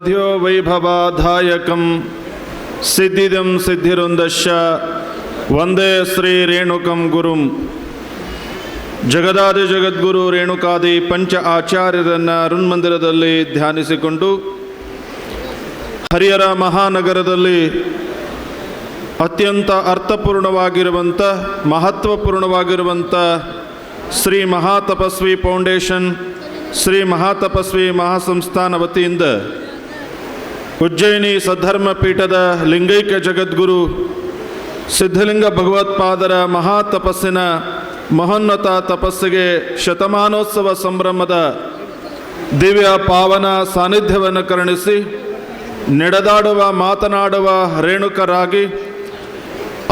ध्यो ಸಿದ್ಧಿದಂ ಸಿದ್ಧಿರುಂದಶ ವಂದೇ ಶ್ರೀ ರೇಣುಕಂ ಗುರುಂ. ಜಗದಾದಿ ಜಗದ್ಗುರು ರೇಣುಕಾದಿ ಪಂಚ ಆಚಾರ್ಯರನ್ನು ಅರುಣ್ಮಂದಿರದಲ್ಲಿ ಧ್ಯಾನಿಸಿಕೊಂಡು ಹರಿಹರ ಮಹಾನಗರದಲ್ಲಿ ಅತ್ಯಂತ ಅರ್ಥಪೂರ್ಣವಾಗಿರುವಂಥ ಮಹತ್ವಪೂರ್ಣವಾಗಿರುವಂಥ ಶ್ರೀ ಮಹಾತಪಸ್ವಿ ಫೌಂಡೇಶನ್, ಶ್ರೀ ಮಹಾತಪಸ್ವಿ ಮಹಾಸಂಸ್ಥಾನ ವತಿಯಿಂದ ಉಜ್ಜಯಿನಿ ಸದ್ಧರ್ಮ ಪೀಠದ ಲಿಂಗೈಕ್ಯ ಜಗದ್ಗುರು, ಸಿದ್ಧಲಿಂಗ ಭಗವತ್ಪಾದರ ಮಹಾ ತಪಸ್ಸಿನ ಮಹೋನ್ನತ ತಪಸ್ಸಿಗೆ ಶತಮಾನೋತ್ಸವ ಸಂಭ್ರಮದ ದಿವ್ಯ ಪಾವನ ಸಾನ್ನಿಧ್ಯವನ್ನು ಕರುಣಿಸಿ, ನಡೆದಾಡುವ, ಮಾತನಾಡುವ ರೇಣುಕರಾಗಿ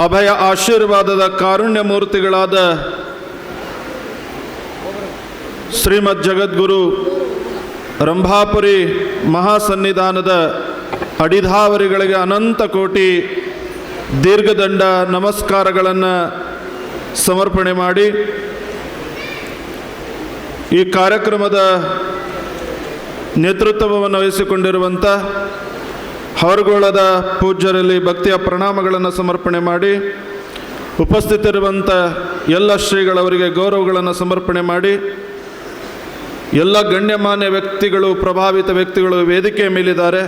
ಅಭಯ ಆಶೀರ್ವಾದದ ಕಾರುಣ್ಯ ಮೂರ್ತಿಗಳಾದ ಶ್ರೀಮದ್ ಜಗದ್ಗುರು ರಂಭಾಪುರಿ ಮಹಾಸನ್ನಿಧಾನದ ಅಡಿಧಾವರಿಗಳಿಗೆ ಅನಂತ ಕೋಟಿ ದೀರ್ಘದಂಡ ನಮಸ್ಕಾರಗಳನ್ನು ಸಮರ್ಪಣೆ ಮಾಡಿ ಈ ಕಾರ್ಯಕ್ರಮದ ನೇತೃತ್ವವನ್ನು ವಹಿಸಿಕೊಂಡಿರುವಂಥ ಹೊರಗೋಳದ ಪೂಜ್ಯರಲ್ಲಿ ಭಕ್ತಿಯ ಪ್ರಣಾಮಗಳನ್ನು ಸಮರ್ಪಣೆ ಮಾಡಿ ಉಪಸ್ಥಿತರಿರುವಂಥ ಎಲ್ಲ ಶ್ರೀಗಳವರಿಗೆ ಗೌರವಗಳನ್ನು ಸಮರ್ಪಣೆ ಮಾಡಿ ಎಲ್ಲ ಗಣ್ಯಮಾನ್ಯ ವ್ಯಕ್ತಿಗಳು, ಪ್ರಭಾವಿತ ವ್ಯಕ್ತಿಗಳು ವೇದಿಕೆಯ ಮೇಲಿದ್ದಾರೆ.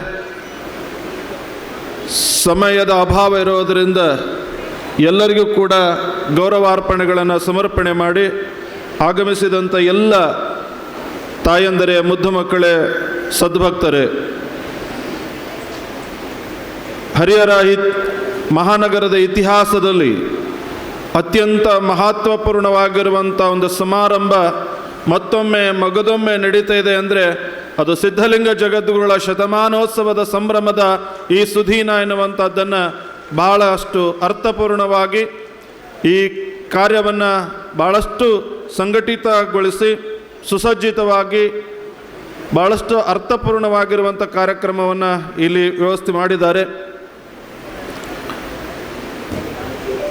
ಸಮಯದ ಅಭಾವ ಇರೋದರಿಂದ ಎಲ್ಲರಿಗೂ ಕೂಡ ಗೌರವಾರ್ಪಣೆಗಳನ್ನು ಸಮರ್ಪಣೆ ಮಾಡಿ ಆಗಮಿಸಿದಂಥ ಎಲ್ಲ ತಾಯಂದರೆ, ಮುದ್ದು ಮಕ್ಕಳೇ, ಸದ್ಭಕ್ತರೇ. ಹರಿಹರ ಮಹಾನಗರದ ಇತಿಹಾಸದಲ್ಲಿ ಅತ್ಯಂತ ಮಹತ್ವಪೂರ್ಣವಾಗಿರುವಂಥ ಒಂದು ಸಮಾರಂಭ ಮತ್ತೊಮ್ಮೆ ಮಗದೊಮ್ಮೆ ನಡೀತಾ ಇದೆ ಅಂದರೆ ಅದು ಸಿದ್ಧಲಿಂಗ ಜಗದ್ಗುರುಗಳ ಶತಮಾನೋತ್ಸವದ ಸಂಭ್ರಮದ ಈ ಸುಧೀನ ಎನ್ನುವಂಥದ್ದನ್ನು ಬಹಳಷ್ಟು ಅರ್ಥಪೂರ್ಣವಾಗಿ ಈ ಕಾರ್ಯವನ್ನು ಭಾಳಷ್ಟು ಸಂಘಟಿತಗೊಳಿಸಿ, ಸುಸಜ್ಜಿತವಾಗಿ ಭಾಳಷ್ಟು ಅರ್ಥಪೂರ್ಣವಾಗಿರುವಂಥ ಕಾರ್ಯಕ್ರಮವನ್ನು ಇಲ್ಲಿ ವ್ಯವಸ್ಥೆ ಮಾಡಿದ್ದಾರೆ.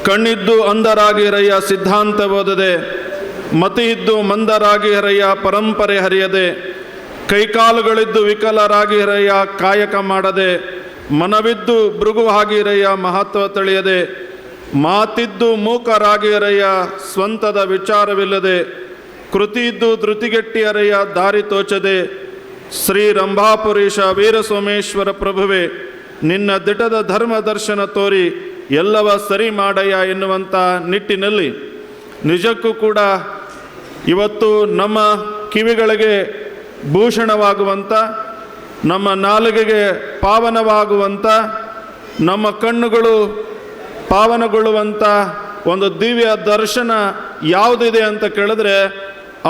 ಕಣ್ಣಿದ್ದು ಅಂಧರಾಗಿ ಹರಯ್ಯ ಸಿದ್ಧಾಂತ ಓದದೆ ಮತಿ ಇದ್ದು ಮಂದರಾಗಿ ಹರಯ್ಯ ಪರಂಪರೆ ಹರಿಯದೆ ಕೈಕಾಲುಗಳಿದ್ದು ವಿಕಲರಾಗಿರಯ್ಯ ಕಾಯಕ ಮಾಡದೆ, ಮನವಿದ್ದು ಭೃಗುವಾಗಿರಯ್ಯ ಮಹತ್ವ ತಿಳಿಯದೆ, ಮಾತಿದ್ದು ಮೂಕರಾಗಿ ರಾಗಿರಯ್ಯ ಸ್ವಂತದ ವಿಚಾರವಿಲ್ಲದೆ ಕೃತಿ ಇದ್ದು ಧೃತಿಗೆಟ್ಟಿ ಹರಯ್ಯ ದಾರಿ ತೋಚದೆ, ಶ್ರೀ ರಂಭಾಪುರೀಶ ವೀರಸೋಮೇಶ್ವರ ಪ್ರಭುವೆ, ನಿನ್ನ ದಿಟದ ಧರ್ಮ ದರ್ಶನ ತೋರಿ, ಎಲ್ಲವ ಸರಿ ಮಾಡಯ್ಯ ಎನ್ನುವಂಥ ನಿಟ್ಟಿನಲ್ಲಿ. ನಿಜಕ್ಕೂ ಕೂಡ ಇವತ್ತು ನಮ್ಮ ಕಿವಿಗಳಿಗೆ ಭೂಷಣವಾಗುವಂಥ ನಮ್ಮ ನಾಲಿಗೆಗೆ ಪಾವನವಾಗುವಂಥ ನಮ್ಮ ಕಣ್ಣುಗಳು ಪಾವನಗೊಳ್ಳುವಂಥ ಒಂದು ದಿವ್ಯ ದರ್ಶನ ಯಾವುದಿದೆ ಅಂತ ಕೇಳಿದ್ರೆ,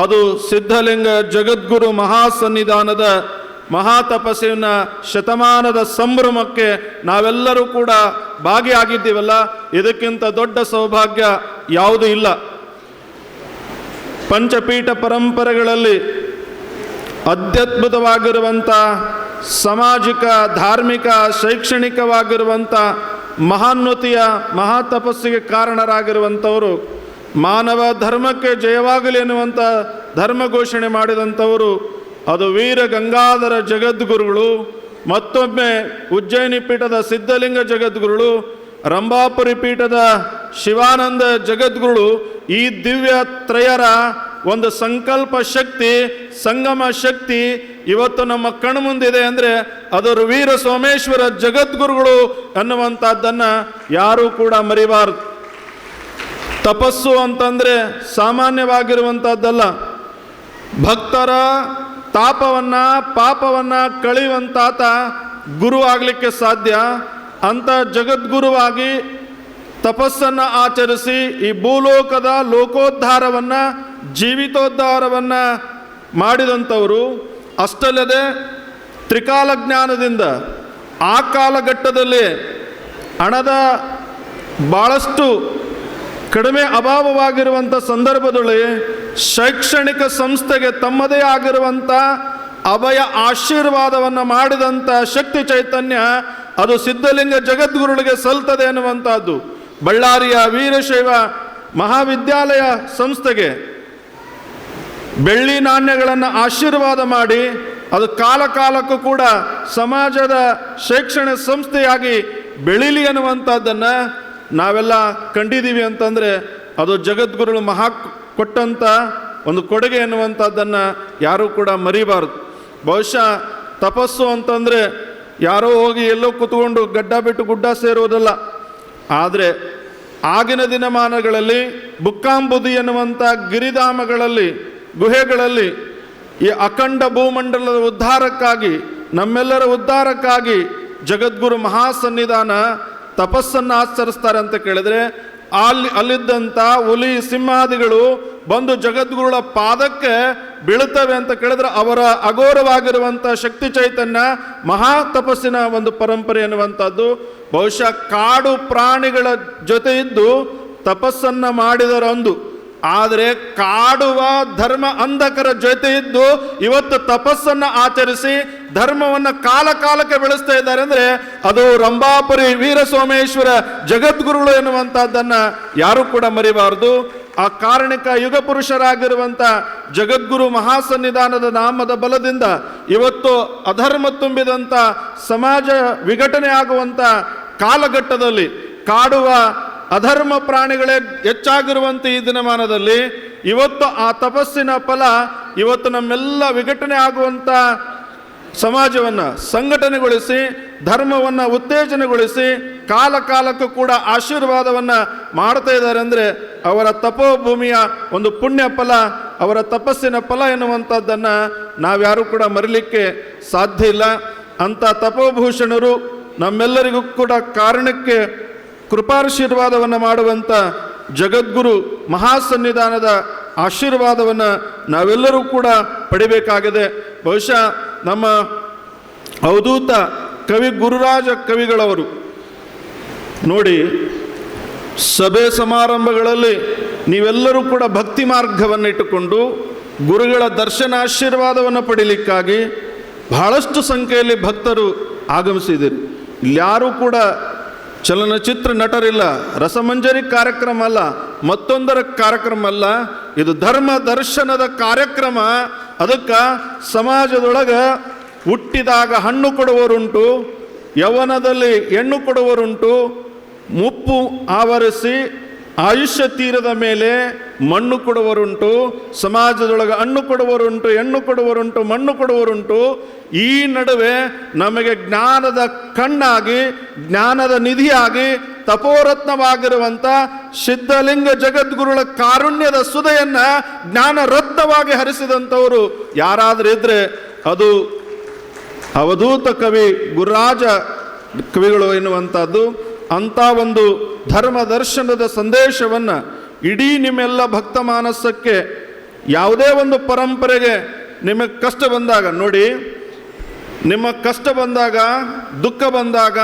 ಅದು ಸಿದ್ಧಲಿಂಗ ಜಗದ್ಗುರು ಮಹಾಸನ್ನಿಧಾನದ ಮಹಾತಪಸ್ಸಿನ ಶತಮಾನದ ಸಂಭ್ರಮಕ್ಕೆ ನಾವೆಲ್ಲರೂ ಕೂಡ ಭಾಗಿಯಾಗಿದ್ದೀವಲ್ಲ, ಇದಕ್ಕಿಂತ ದೊಡ್ಡ ಸೌಭಾಗ್ಯ ಯಾವುದೂ ಇಲ್ಲ. ಪಂಚಪೀಠ ಪರಂಪರೆಗಳಲ್ಲಿ ಅತ್ಯದ್ಭುತವಾಗಿರುವಂಥ ಸಾಮಾಜಿಕ, ಧಾರ್ಮಿಕ, ಶೈಕ್ಷಣಿಕವಾಗಿರುವಂಥ ಮಹಾನ್ವತಿಯ ಮಹಾತಪಸ್ಸಿಗೆ ಕಾರಣರಾಗಿರುವಂಥವರು, ಮಾನವ ಧರ್ಮಕ್ಕೆ ಜಯವಾಗಲಿ ಎನ್ನುವಂಥ ಧರ್ಮ ಘೋಷಣೆ ಮಾಡಿದಂಥವರು, ಅದು ವೀರ ಗಂಗಾಧರ ಜಗದ್ಗುರುಗಳು, ಮತ್ತೊಮ್ಮೆ ಉಜ್ಜಯಿನಿ ಪೀಠದ ಸಿದ್ಧಲಿಂಗ ಜಗದ್ಗುರುಗಳು, ರಂಭಾಪುರಿ ಪೀಠದ ಶಿವಾನಂದ ಜಗದ್ಗುರುಗಳು, ಈ ದಿವ್ಯ ತ್ರಯರ ಒಂದು ಸಂಕಲ್ಪ ಶಕ್ತಿ, ಸಂಗಮ ಶಕ್ತಿ ಇವತ್ತು ನಮ್ಮ ಕಣ್ಮುಂದಿದೆ ಅಂದರೆ ಅದರ ವೀರ ಸೋಮೇಶ್ವರ ಜಗದ್ಗುರುಗಳು ಅನ್ನುವಂಥದ್ದನ್ನು ಯಾರೂ ಕೂಡ ಮರಿಬಾರದು. ತಪಸ್ಸು ಅಂತಂದರೆ ಸಾಮಾನ್ಯವಾಗಿರುವಂಥದ್ದಲ್ಲ. ಭಕ್ತರ ತಾಪವನ್ನು, ಪಾಪವನ್ನ ಕಳೆಯುವಂತಾತ ಗುರು ಆಗಲಿಕ್ಕೆ ಸಾಧ್ಯ. ಅಂತ ಜಗದ್ಗುರುವಾಗಿ ತಪಸ್ಸನ್ನು ಆಚರಿಸಿ ಈ ಭೂಲೋಕದ ಲೋಕೋದ್ಧಾರವನ್ನ ಜೀವಿತೋದ್ಧಾರವನ್ನ ಮಾಡಿದಂಥವರು ಅಷ್ಟಲ್ಲದೆ ತ್ರಿಕಾಲ ಜ್ಞಾನದಿಂದ ಆ ಕಾಲಘಟ್ಟದಲ್ಲಿ ಹಣದ ಭಾಳಷ್ಟು ಕಡಿಮೆ ಅಭಾವವಾಗಿರುವಂಥ ಸಂದರ್ಭದಲ್ಲಿ ಶೈಕ್ಷಣಿಕ ಸಂಸ್ಥೆಗೆ ತಮ್ಮದೇ ಆಗಿರುವಂಥ ಅಭಯ ಆಶೀರ್ವಾದವನ್ನು ಮಾಡಿದಂಥ ಶಕ್ತಿ ಚೈತನ್ಯ ಅದು ಸಿದ್ಧಲಿಂಗ ಜಗದ್ಗುರುಳಿಗೆ ಸಲ್ತದೆ ಅನ್ನುವಂಥದ್ದು ಬಳ್ಳಾರಿಯ ವೀರಶೈವ ಮಹಾವಿದ್ಯಾಲಯ ಸಂಸ್ಥೆಗೆ ಬೆಳ್ಳಿ ನಾಣ್ಯಗಳನ್ನು ಆಶೀರ್ವಾದ ಮಾಡಿ ಅದು ಕಾಲ ಕಾಲಕ್ಕೂ ಕೂಡ ಸಮಾಜದ ಶೈಕ್ಷಣಿಕ ಸಂಸ್ಥೆಯಾಗಿ ಬೆಳಿಲಿ ಅನ್ನುವಂಥದ್ದನ್ನು ನಾವೆಲ್ಲ ಕಂಡಿದ್ದೀವಿ ಅಂತಂದರೆ ಅದು ಜಗದ್ಗುರುಗಳು ಮಹಾ ಕೊಟ್ಟಂಥ ಒಂದು ಕೊಡುಗೆ ಎನ್ನುವಂಥದ್ದನ್ನು ಯಾರೂ ಕೂಡ ಮರಿಬಾರ್ದು. ಬಹುಶಃ ತಪಸ್ಸು ಅಂತಂದರೆ ಯಾರೋ ಹೋಗಿ ಎಲ್ಲೋ ಕೂತ್ಕೊಂಡು ಗಡ್ಡ ಬಿಟ್ಟು ಗುಡ್ಡ ಸೇರುವುದಲ್ಲ ಆದರೆ ಆಗಿನ ದಿನಮಾನಗಳಲ್ಲಿ ಬುಕ್ಕಾಂಬುದಿ ಎನ್ನುವಂಥ ಗಿರಿಧಾಮಗಳಲ್ಲಿ ಗುಹೆಗಳಲ್ಲಿ ಈ ಅಖಂಡ ಭೂಮಂಡಲದ ಉದ್ಧಾರಕ್ಕಾಗಿ, ನಮ್ಮೆಲ್ಲರ ಉದ್ಧಾರಕ್ಕಾಗಿ ಜಗದ್ಗುರು ಮಹಾಸನ್ನಿಧಾನ ತಪಸ್ಸನ್ನು ಆಚರಿಸ್ತಾರೆ ಅಂತ ಕೇಳಿದ್ರೆ, ಅಲ್ಲಿ ಅಲ್ಲಿದ್ದಂಥ ಹುಲಿ ಸಿಂಹಾದಿಗಳು ಬಂದು ಜಗದ್ಗುರುಳ ಪಾದಕ್ಕೆ ಬೀಳುತ್ತವೆ ಅಂತ ಕೇಳಿದ್ರೆ ಅವರ ಅಘೋರವಾಗಿರುವಂಥ ಶಕ್ತಿ ಚೈತನ್ಯ ಮಹಾ ತಪಸ್ಸಿನ ಒಂದು ಪರಂಪರೆ ಎನ್ನುವಂಥದ್ದು. ಬಹುಶಃ ಕಾಡು ಪ್ರಾಣಿಗಳ ಜೊತೆ ಇದ್ದು ತಪಸ್ಸನ್ನು ಮಾಡಿದರೊಂದು ಆದರೆ ಕಾಡುವ ಧರ್ಮ ಅಂಧಕರ ಜೊತೆ ಇದ್ದು ಇವತ್ತು ತಪಸ್ಸನ್ನ ಆಚರಿಸಿ ಧರ್ಮವನ್ನು ಕಾಲ ಕಾಲಕ್ಕೆ ಬೆಳೆಸ್ತಾ ಇದ್ದಾರೆ ಅಂದ್ರೆ ಅದು ರಂಭಾಪುರಿ ವೀರಸೋಮೇಶ್ವರ ಜಗದ್ಗುರುಗಳು ಎನ್ನುವಂಥದ್ದನ್ನು ಯಾರು ಕೂಡ ಮರಿಬಾರದು. ಆ ಕಾರಣಿಕ ಯುಗ ಪುರುಷರಾಗಿರುವಂಥ ಜಗದ್ಗುರು ಮಹಾಸನ್ನಿಧಾನದ ನಾಮದ ಬಲದಿಂದ ಇವತ್ತು ಅಧರ್ಮ ತುಂಬಿದಂತ ಸಮಾಜ ವಿಘಟನೆ ಆಗುವಂತ ಕಾಲಘಟ್ಟದಲ್ಲಿ ಕಾಡುವ ಅಧರ್ಮ ಪ್ರಾಣಿಗಳೇ ಹೆಚ್ಚಾಗಿರುವಂಥ ಈ ದಿನಮಾನದಲ್ಲಿ ಇವತ್ತು ಆ ತಪಸ್ಸಿನ ಫಲ, ಇವತ್ತು ನಮ್ಮೆಲ್ಲ ವಿಘಟನೆ ಆಗುವಂಥ ಸಮಾಜವನ್ನು ಸಂಘಟನೆಗೊಳಿಸಿ, ಧರ್ಮವನ್ನು ಉತ್ತೇಜನಗೊಳಿಸಿ, ಕಾಲ ಕಾಲಕ್ಕೂ ಕೂಡ ಆಶೀರ್ವಾದವನ್ನು ಮಾಡ್ತಾ ಇದ್ದಾರೆ ಅಂದರೆ ಅವರ ತಪೋಭೂಮಿಯ ಒಂದು ಪುಣ್ಯ ಫಲ, ಅವರ ತಪಸ್ಸಿನ ಫಲ ಎನ್ನುವಂಥದ್ದನ್ನು ನಾವ್ಯಾರೂ ಕೂಡ ಮರಿಲಿಕ್ಕೆ ಸಾಧ್ಯ ಇಲ್ಲ. ಅಂಥ ತಪೋಭೂಷಣರು ನಮ್ಮೆಲ್ಲರಿಗೂ ಕೂಡ ಕಾರಣಕ್ಕೆ ಕೃಪಾಶೀರ್ವಾದವನ್ನು ಮಾಡುವಂಥ ಜಗದ್ಗುರು ಮಹಾಸನ್ನಿಧಾನದ ಆಶೀರ್ವಾದವನ್ನು ನಾವೆಲ್ಲರೂ ಕೂಡ ಪಡಿಬೇಕಾಗಿದೆ. ಬಹುಶಃ ನಮ್ಮ ಅವಧೂತ ಕವಿ ಗುರುರಾಜ ಕವಿಗಳವರು ನೋಡಿ, ಸಭೆ ಸಮಾರಂಭಗಳಲ್ಲಿ ನೀವೆಲ್ಲರೂ ಕೂಡ ಭಕ್ತಿ ಮಾರ್ಗವನ್ನು ಇಟ್ಟುಕೊಂಡು ಗುರುಗಳ ದರ್ಶನ ಆಶೀರ್ವಾದವನ್ನು ಪಡೀಲಿಕ್ಕಾಗಿ ಬಹಳಷ್ಟು ಸಂಖ್ಯೆಯಲ್ಲಿ ಭಕ್ತರು ಆಗಮಿಸಿದಿರಿ. ಇಲ್ಯಾರೂ ಕೂಡ ಚಲನಚಿತ್ರ ನಟರಿಲ್ಲ, ರಸಮಂಜರಿ ಕಾರ್ಯಕ್ರಮ ಅಲ್ಲ, ಮತ್ತೊಂದರ ಕಾರ್ಯಕ್ರಮ ಅಲ್ಲ, ಇದು ಧರ್ಮ ದರ್ಶನದ ಕಾರ್ಯಕ್ರಮ. ಅದಕ್ಕೆ ಸಮಾಜದೊಳಗೆ ಹುಟ್ಟಿದಾಗ ಹಣ್ಣು ಕೊಡುವರುಂಟು ಯೌವನದಲ್ಲಿ ಹೆಣ್ಣು ಕೊಡುವರುಂಟು ಮುಪ್ಪು ಆವರಿಸಿ ಆಯುಷ್ಯ ತೀರದ ಮೇಲೆ ಮಣ್ಣು ಕೊಡುವರುಂಟು, ಸಮಾಜದೊಳಗೆ ಹಣ್ಣು ಕೊಡುವರುಂಟು, ಹೆಣ್ಣು ಕೊಡುವರುಂಟು, ಮಣ್ಣು ಕೊಡುವರುಂಟು, ಈ ನಡುವೆ ನಮಗೆ ಜ್ಞಾನದ ಕಣ್ಣಾಗಿ, ಜ್ಞಾನದ ನಿಧಿಯಾಗಿ ತಪೋರತ್ನವಾಗಿರುವಂಥ ಸಿದ್ಧಲಿಂಗ ಜಗದ್ಗುರುಗಳ ಕಾರುಣ್ಯದ ಸುದೆಯನ್ನು ಜ್ಞಾನ ರತ್ನವಾಗಿ ಹರಿಸಿದಂಥವರು ಯಾರಾದರೂ ಇದ್ದರೆ ಅದು ಅವಧೂತ ಕವಿ ಗುರುರಾಜ ಕವಿಗಳು ಎನ್ನುವಂಥದ್ದು. ಅಂಥ ಒಂದು ಧರ್ಮ ದರ್ಶನದ ಸಂದೇಶವನ್ನು ಇಡೀ ನಿಮ್ಮೆಲ್ಲ ಭಕ್ತ ಮಾನಸಕ್ಕೆ ಯಾವುದೇ ಒಂದು ಪರಂಪರೆಗೆ ನಿಮಗೆ ಕಷ್ಟ ಬಂದಾಗ, ನೋಡಿ, ನಿಮ್ಮ ಕಷ್ಟ ಬಂದಾಗ, ದುಃಖ ಬಂದಾಗ,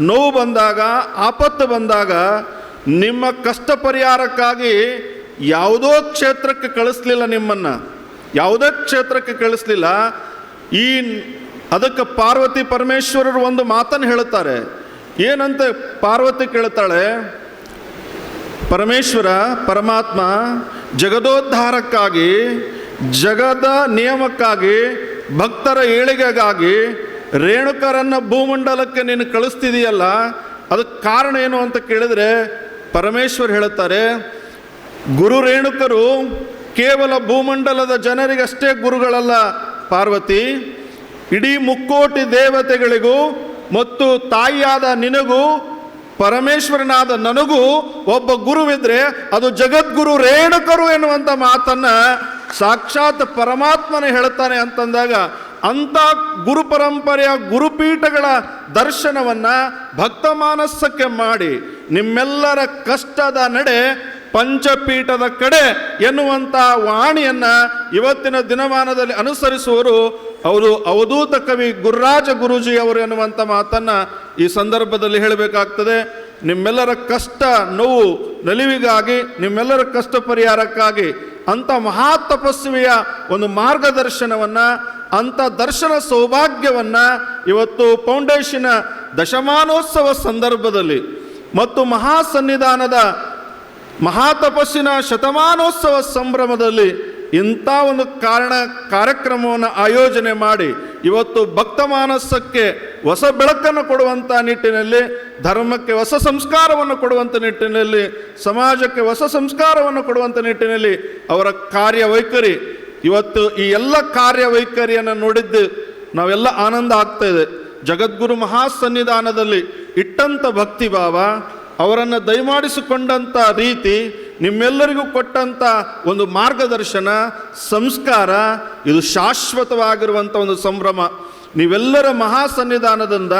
ನೋವು ಬಂದಾಗ, ಆಪತ್ತು ಬಂದಾಗ ನಿಮ್ಮ ಕಷ್ಟ ಪರಿಹಾರಕ್ಕಾಗಿ ಯಾವುದೋ ಕ್ಷೇತ್ರಕ್ಕೆ ಕಳಿಸ್ಲಿಲ್ಲ ನಿಮ್ಮನ್ನು. ಯಾವುದೇ ಕ್ಷೇತ್ರಕ್ಕೆ ಕಳಿಸ್ಲಿಲ್ಲ. ಈ, ಅದಕ್ಕೆ ಪಾರ್ವತಿ ಪರಮೇಶ್ವರರು ಒಂದು ಮಾತನ್ನು ಹೇಳುತ್ತಾರೆ. ಏನಂತ ಪಾರ್ವತಿ ಕೇಳ್ತಾಳೆ? ಪರಮೇಶ್ವರ, ಪರಮಾತ್ಮ, ಜಗದೋದ್ಧಾರಕ್ಕಾಗಿ, ಜಗದ ನಿಯಮಕ್ಕಾಗಿ, ಭಕ್ತರ ಏಳಿಗೆಗಾಗಿ ರೇಣುಕರನ್ನು ಭೂಮಂಡಲಕ್ಕೆ ನೀನು ಕಳಿಸ್ತಿದೀಯಲ್ಲ, ಅದಕ್ಕೆ ಕಾರಣ ಏನು ಅಂತ ಕೇಳಿದರೆ ಪರಮೇಶ್ವರ್ ಹೇಳುತ್ತಾರೆ, ಗುರು ರೇಣುಕರು ಕೇವಲ ಭೂಮಂಡಲದ ಜನರಿಗಷ್ಟೇ ಗುರುಗಳಲ್ಲ ಪಾರ್ವತಿ. ಇಡೀ ಮುಕ್ಕೋಟಿ ದೇವತೆಗಳಿಗೂ ಮತ್ತು ತಾಯಿಯಾದ ನಿನಗೂ, ಪರಮೇಶ್ವರನಾದ ನನಗೂ ಒಬ್ಬ ಗುರುವಿದ್ರೆ ಅದು ಜಗದ್ಗುರು ರೇಣುಕರು ಎನ್ನುವಂಥ ಮಾತನ್ನ ಸಾಕ್ಷಾತ್ ಪರಮಾತ್ಮನೇ ಹೇಳ್ತಾನೆ ಅಂತಂದಾಗ ಅಂಥ ಗುರು ಪರಂಪರೆಯ ಗುರುಪೀಠಗಳ ದರ್ಶನವನ್ನ ಭಕ್ತ ಮಾನಸಕ್ಕೆ ಮಾಡಿ ನಿಮ್ಮೆಲ್ಲರ ಕಷ್ಟದ ನಡೆ ಪಂಚಪೀಠದ ಕಡೆ ಎನ್ನುವಂಥ ವಾಣಿಯನ್ನ ಇವತ್ತಿನ ದಿನಮಾನದಲ್ಲಿ ಅನುಸರಿಸುವರು. ಅವರು ಅವಧೂತ ಕವಿ ಗುರುರಾಜ ಗುರೂಜಿ ಅವರು ಎನ್ನುವಂಥ ಮಾತನ್ನು ಈ ಸಂದರ್ಭದಲ್ಲಿ ಹೇಳಬೇಕಾಗ್ತದೆ. ನಿಮ್ಮೆಲ್ಲರ ಕಷ್ಟ ನೋವು ನಲಿವಿಗಾಗಿ, ನಿಮ್ಮೆಲ್ಲರ ಕಷ್ಟ ಪರಿಹಾರಕ್ಕಾಗಿ ಅಂಥ ಮಹಾ ತಪಸ್ವಿಯ ಒಂದು ಮಾರ್ಗದರ್ಶನವನ್ನ, ಅಂಥ ದರ್ಶನ ಸೌಭಾಗ್ಯವನ್ನು ಇವತ್ತು ಫೌಂಡೇಶನ್ ದಶಮಾನೋತ್ಸವ ಸಂದರ್ಭದಲ್ಲಿ ಮತ್ತು ಮಹಾ ಸನ್ನಿಧಾನದ ಮಹಾತಪಸ್ಸಿನ ಶತಮಾನೋತ್ಸವ ಸಂಭ್ರಮದಲ್ಲಿ ಇಂಥ ಒಂದು ಕಾರಣ ಕಾರ್ಯಕ್ರಮವನ್ನು ಆಯೋಜನೆ ಮಾಡಿ ಇವತ್ತು ಭಕ್ತ ಮಾನಸಕ್ಕೆ ಹೊಸ ಬೆಳಕನ್ನು ಕೊಡುವಂಥ ನಿಟ್ಟಿನಲ್ಲಿ, ಧರ್ಮಕ್ಕೆ ಹೊಸ ಸಂಸ್ಕಾರವನ್ನು ಕೊಡುವಂಥ ನಿಟ್ಟಿನಲ್ಲಿ, ಸಮಾಜಕ್ಕೆ ಹೊಸ ಸಂಸ್ಕಾರವನ್ನು ಕೊಡುವಂಥ ನಿಟ್ಟಿನಲ್ಲಿ ಅವರ ಕಾರ್ಯವೈಖರಿ. ಇವತ್ತು ಈ ಎಲ್ಲ ಕಾರ್ಯವೈಖರಿಯನ್ನು ನೋಡಿದ್ದು ನಾವೆಲ್ಲ ಆನಂದ ಆಗ್ತಾ ಇದೆ. ಜಗದ್ಗುರು ಮಹಾಸನ್ನಿಧಾನದಲ್ಲಿ ಇಟ್ಟಂಥ ಭಕ್ತಿ ಭಾವ, ಅವರನ್ನು ದಯಮಾಡಿಸಿಕೊಂಡಂಥ ರೀತಿ ನಿಮ್ಮೆಲ್ಲರಿಗೂ ಕೊಟ್ಟಂಥ ಒಂದು ಮಾರ್ಗದರ್ಶನ, ಸಂಸ್ಕಾರ, ಇದು ಶಾಶ್ವತವಾಗಿರುವಂಥ ಒಂದು ಸಂಭ್ರಮ. ನೀವೆಲ್ಲರ ಮಹಾಸನ್ನಿಧಾನದಿಂದ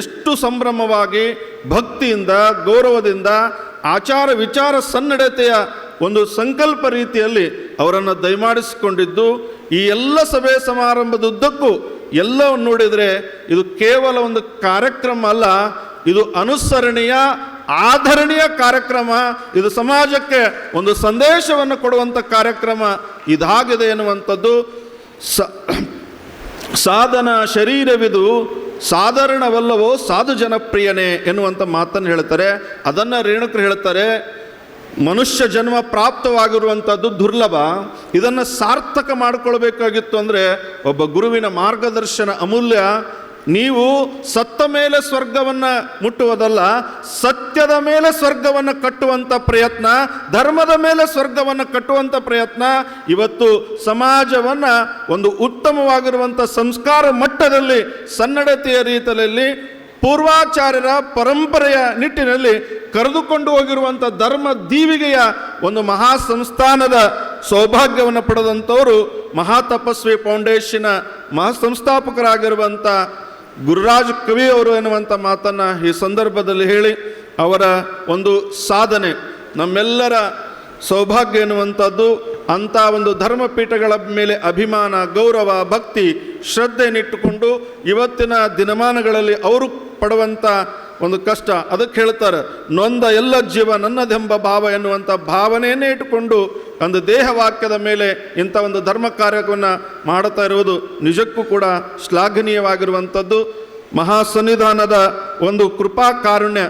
ಎಷ್ಟು ಸಂಭ್ರಮವಾಗಿ ಭಕ್ತಿಯಿಂದ, ಗೌರವದಿಂದ, ಆಚಾರ ವಿಚಾರ ಸನ್ನಡತೆಯ ಒಂದು ಸಂಕಲ್ಪ ರೀತಿಯಲ್ಲಿ ಅವರನ್ನು ದಯಮಾಡಿಸಿಕೊಂಡಿದ್ದು, ಈ ಎಲ್ಲ ಸಭೆ ಸಮಾರಂಭದುದ್ದಕ್ಕೂ ಎಲ್ಲವನ್ನು ನೋಡಿದರೆ ಇದು ಕೇವಲ ಒಂದು ಕಾರ್ಯಕ್ರಮ ಅಲ್ಲ, ಇದು ಅನುಸರಣೀಯ ಆಧರಣೀಯ ಕಾರ್ಯಕ್ರಮ. ಇದು ಸಮಾಜಕ್ಕೆ ಒಂದು ಸಂದೇಶವನ್ನು ಕೊಡುವಂಥ ಕಾರ್ಯಕ್ರಮ. ಇದಾಗಿದೆ ಎನ್ನುವಂಥದ್ದು. ಸ, ಸಾಧನ ಶರೀರವಿದು ಸಾಧಾರಣವಲ್ಲವೋ ಸಾಧು ಜನಪ್ರಿಯನೇ ಎನ್ನುವಂಥ ಮಾತನ್ನು ಹೇಳ್ತಾರೆ. ಅದನ್ನು ರೇಣುಕರು ಹೇಳ್ತಾರೆ, ಮನುಷ್ಯ ಜನ್ಮ ಪ್ರಾಪ್ತವಾಗಿರುವಂಥದ್ದು ದುರ್ಲಭ. ಇದನ್ನು ಸಾರ್ಥಕ ಮಾಡಿಕೊಳ್ಬೇಕಾಗಿತ್ತು ಅಂದರೆ ಒಬ್ಬ ಗುರುವಿನ ಮಾರ್ಗದರ್ಶನ ಅಮೂಲ್ಯ. ನೀವು ಸತ್ತ ಮೇಲೆ ಸ್ವರ್ಗವನ್ನು ಮುಟ್ಟುವುದಲ್ಲ, ಸತ್ಯದ ಮೇಲೆ ಸ್ವರ್ಗವನ್ನು ಕಟ್ಟುವಂಥ ಪ್ರಯತ್ನ, ಧರ್ಮದ ಮೇಲೆ ಸ್ವರ್ಗವನ್ನು ಕಟ್ಟುವಂಥ ಪ್ರಯತ್ನ, ಇವತ್ತು ಸಮಾಜವನ್ನು ಒಂದು ಉತ್ತಮವಾಗಿರುವಂಥ ಸಂಸ್ಕಾರ ಮಟ್ಟದಲ್ಲಿ, ಸನ್ನಡತೆಯ ರೀತಿಯಲ್ಲಿ, ಪೂರ್ವಾಚಾರ್ಯರ ಪರಂಪರೆಯ ನಿಟ್ಟಿನಲ್ಲಿ ಕರೆದುಕೊಂಡು ಹೋಗಿರುವಂಥ ಧರ್ಮ ದೀವಿಗೆಯ ಒಂದು ಮಹಾ ಸಂಸ್ಥಾನದ ಸೌಭಾಗ್ಯವನ್ನು ಪಡೆದಂಥವರು ಮಹಾತಪಸ್ವಿ ಫೌಂಡೇಶನ್ ಮಹಾ ಸಂಸ್ಥಾಪಕರಾಗಿರುವಂಥ ಗುರುರಾಜ್ ಕವಿ ಅವರು ಎನ್ನುವಂಥ ಮಾತನ್ನು ಈ ಸಂದರ್ಭದಲ್ಲಿ ಹೇಳಿ ಅವರ ಒಂದು ಸಾಧನೆ, ನಮ್ಮೆಲ್ಲರ ಸೌಭಾಗ್ಯ ಎನ್ನುವಂಥದ್ದು, ಅಂಥ ಒಂದು ಧರ್ಮಪೀಠಗಳ ಮೇಲೆ ಅಭಿಮಾನ, ಗೌರವ, ಭಕ್ತಿ, ಶ್ರದ್ಧೆಯನ್ನಿಟ್ಟುಕೊಂಡು ಇವತ್ತಿನ ದಿನಮಾನಗಳಲ್ಲಿ ಅವರು ಪಡುವಂಥ ಒಂದು ಕಷ್ಟ. ಅದಕ್ಕೆ ಹೇಳ್ತಾರೆ, ನೊಂದ ಎಲ್ಲ ಜೀವ ನನ್ನದೆಂಬ ಭಾವ ಎನ್ನುವಂಥ ಭಾವನೆಯನ್ನೇ ಇಟ್ಟುಕೊಂಡು ಒಂದು ದೇಹವಾಕ್ಯದ ಮೇಲೆ ಇಂಥ ಒಂದು ಧರ್ಮ ಕಾರ್ಯವನ್ನು ಮಾಡುತ್ತಾ ಇರುವುದು ನಿಜಕ್ಕೂ ಕೂಡ ಶ್ಲಾಘನೀಯವಾಗಿರುವಂಥದ್ದು. ಮಹಾಸನ್ನಿಧಾನದ ಒಂದು ಕೃಪಾ ಕಾರುಣ್ಯ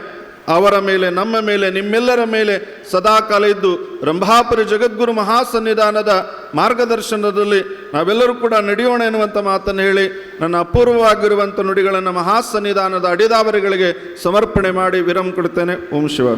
ಅವರ ಮೇಲೆ, ನಮ್ಮ ಮೇಲೆ, ನಿಮ್ಮೆಲ್ಲರ ಮೇಲೆ ಸದಾಕಾಲ ಇದ್ದು ರಂಭಾಪುರಿ ಜಗದ್ಗುರು ಮಹಾಸನ್ನಿಧಾನದ ಮಾರ್ಗದರ್ಶನದಲ್ಲಿ ನಾವೆಲ್ಲರೂ ಕೂಡ ನಡೆಯೋಣ ಎನ್ನುವಂಥ ಮಾತನ್ನು ಹೇಳಿ ನನ್ನ ಅಪೂರ್ವವಾಗಿರುವಂಥ ನುಡಿಗಳನ್ನು ಮಹಾಸನ್ನಿಧಾನದ ಅಡಿದಾವರಿಗಳಿಗೆ ಸಮರ್ಪಣೆ ಮಾಡಿ ವಿರಾಮ ಕೊಡ್ತೇನೆ. ಓಂ ಶಿವಾಯ